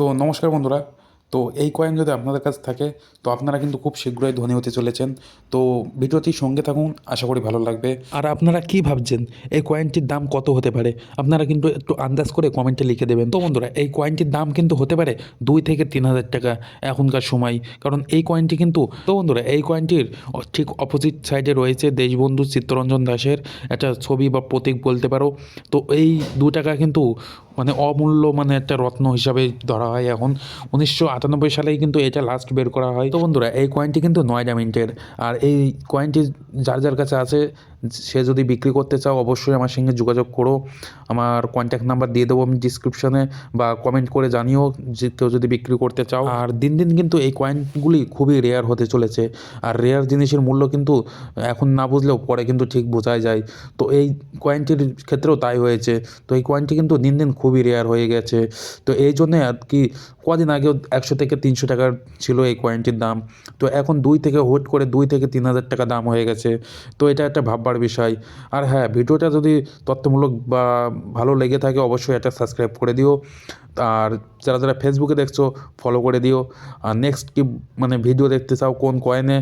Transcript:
তো নমস্কার বন্ধুরা। তো এই কয়েন যদি আপনাদের কাছে থাকে, তো আপনারা কিন্তু খুব শীঘ্রই ধনী হতে চলেছেন। তো ভিডিওটি সঙ্গে থাকুন, আশা করি ভালো লাগবে। আর আপনারা কি ভাবছেন? এই কয়েনটির দাম কত হতে পারে? আপনারা কিন্তু একটু আন্দাজ করে কমেন্টে লিখে দেবেন। তো বন্ধুরা, এই কয়েনটির দাম কিন্তু হতে পারে দুই থেকে তিন হাজার টাকা এখনকার সময়। কারণ এই কয়েনটি কিন্তু, তো বন্ধুরা, এই কয়েনটির ঠিক অপোজিট সাইডে রয়েছে দেশবন্ধু চিত্তরঞ্জন দাসের একটা ছবি বা প্রতীক বলতে পারো। তো এই দু টাকা কিন্তু মানে অমূল্য মানে একটা রত্ন হিসাবে ধরা হয় এখন। উনিশশো আট আটানব্বই সালেই কিন্তু এটা লাস্ট বের করা হয়। তো বন্ধুরা, এই কয়েনটি কিন্তু নয় মিন্টের আর এই কয়েনটি যার যার কাছে আছে সে যদি বিক্রি করতে চাও, অবশ্যই আমার সঙ্গে যোগাযোগ করো। আমার কন্ট্যাক্ট নাম্বার দিয়ে দেবো আমি ডিসক্রিপশনে বা কমেন্ট করে জানিও যে কেউ যদি বিক্রি করতে চাও। আর দিন দিন কিন্তু এই কয়েনগুলি খুবই রেয়ার হতে চলেছে। আর রেয়ার জিনিসের মূল্য কিন্তু এখন না বুঝলেও পরে কিন্তু ঠিক বোঝাই যায়। তো এই কয়েনটির ক্ষেত্রেও তাই হয়েছে। তো এই কয়েনটি কিন্তু দিন দিন খুবই রেয়ার হয়ে গেছে। তো এই জন্যে আর কি কদিন আগেও একশো থেকে তিনশো টাকার ছিল এই কয়েনটির দাম। তো এখন দুই থেকে হুট করে দুই থেকে তিন হাজার টাকা দাম হয়ে গেছে। তো এটা একটা ভাববার বিষয়। আর হ্যাঁ ভিডিওটা যদি তথ্যমূলক বা ভালো লেগে থাকে অবশ্যই এটা সাবস্ক্রাইব করে দিও। আর যারা যারা ফেসবুকে দেখছ ফলো করে দিও। আর নেক্সট কি মানে ভিডিও দেখতে চাও, কোন কয়েনে